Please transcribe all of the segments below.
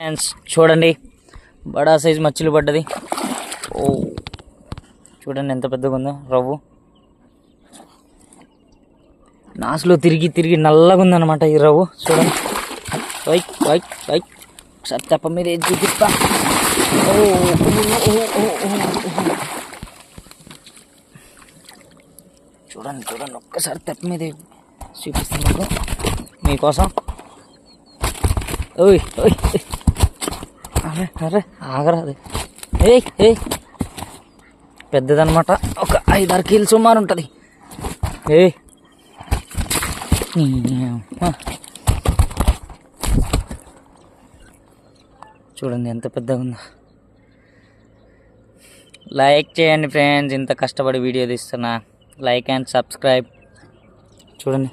Friends చూడండి. బడా size మచ్చలు పడ్డది. ఓ చూడండి ఎంత పెద్దగా ఉందో రవ్వు. నాసులో తిరిగి తిరిగి నల్లగా ఉందన్నమాట ఈ రవ్వు. చూడండి. వైక్ వైక్ వైక్ ఒకసారి తెప్ప మీద ఏది చూపిస్తా చూడండి చూడండి. ఒక్కసారి తెప్ప మీద చూపిస్తాను మీకోసం. ఓయ్ ఓయ్. అరే అరే ఆగరాదు ఏ ఏయ్ ఏయ్. పెద్దదన్నమాట ఒక ఐదారు కీలు సుమారు ఉంటుంది. ఏ చూడండి ఎంత పెద్దగా ఉందో. లైక్ చేయండి ఫ్రెండ్స్. ఇంత కష్టపడి వీడియో తీస్తున్నా. Like and subscribe. చూడండి.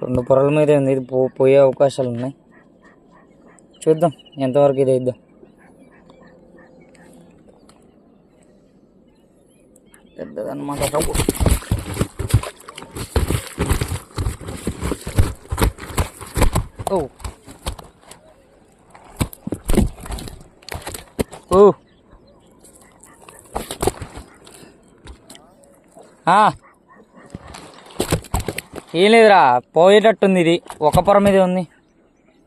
రెండు పొరల మీదే ఉంది. ఇది పో పోయే అవకాశాలు ఉన్నాయి. చూద్దాం ఎంతవరకు ఇది ఇద్దాం పెద్దదన్నమాట రవ్వు ఓ. ఓ. ఆ. ఏం లేదురా పోయేటట్టుంది ఇది. ఒక పొర మీదే ఉంది.